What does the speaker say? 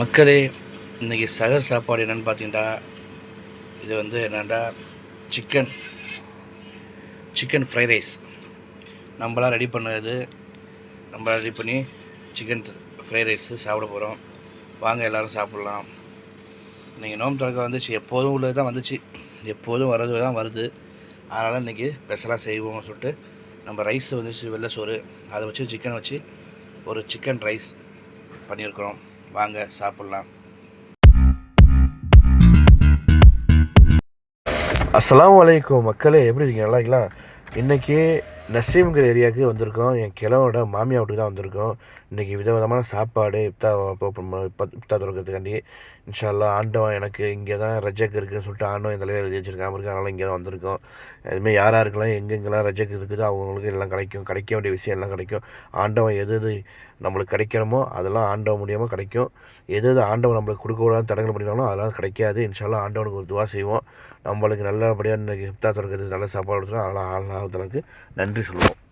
மக்களே இன்றைக்கி சகர் சாப்பாடு என்னென்னு பார்த்தீங்கன்னா இது வந்து என்னென்னா சிக்கன் சிக்கன் ஃப்ரைட் ரைஸ் நம்மளாம் ரெடி பண்ணது நம்மளாம் ரெடி பண்ணி சிக்கன் ஃப்ரைட் ரைஸு சாப்பிட போகிறோம் வாங்க எல்லோரும் சாப்பிட்லாம். இன்றைக்கி நோம்பு திறக்க வந்துச்சு. எப்போதும் உள்ளது தான் வந்துச்சு. எப்போதும் வர்றது தான் வருது. அதனால் இன்றைக்கி ஸ்பெஷலாக செய்வோம்னு சொல்லிட்டு நம்ம ரைஸ் வந்துச்சு வெள்ளை சோறு. அதை வச்சு சிக்கன் வச்சு ஒரு சிக்கன் ரைஸ் பண்ணியிருக்கிறோம். வாங்க சாப்பிட்லாம். அஸ்லாம் அலைக்கும் மக்களே எப்படி இருக்கீங்க? நல்லா இருக்கலாம் இன்றைக்கி நசீம்ங்கிற ஏரியாவுக்கு வந்திருக்கோம். என் கிழவனோட மாமியா வீட்டுக்கு தான் வந்திருக்கோம். இன்றைக்கி விதவிதமான சாப்பாடு இப்தா இப்தா தொடக்கிறதுக்காண்டி இன்ஷால்லா ஆண்டவன் எனக்கு இங்கே தான் ரஜக் இருக்குதுன்னு சொல்லிட்டு ஆண்டவன் தலையில் எழுதி வச்சிருக்காம இருக்கு அதனால் இங்கே தான் வந்திருக்கோம். அதுமாதிரி யார் யாருக்கெல்லாம் எங்கெங்கெல்லாம் ரஜக் இருக்குதோ அவங்களுக்கு எல்லாம் கிடைக்கும். கிடைக்க வேண்டிய விஷயம் எல்லாம் கிடைக்கும். ஆண்டவன் எது எது நம்மளுக்கு கிடைக்கணுமோ அதெல்லாம் ஆண்டவன் மூலியமாக கிடைக்கும். எது எது ஆண்டவன் நம்மளுக்கு கொடுக்கக்கூடாது தடங்கள் பண்ணினாலும் அதெல்லாம் கிடைக்காது. இன்ஷால்லா ஆண்டவனுக்கு ஒரு துவா செய்வோம். நம்மளுக்கு நல்லபடியாக இன்றைக்கி இப்தா தொடக்கிறது நல்ல சாப்பாடு கொடுத்துருவோம் அதனால் ஆளாவதற்கு நன்றி. কন্ডিশন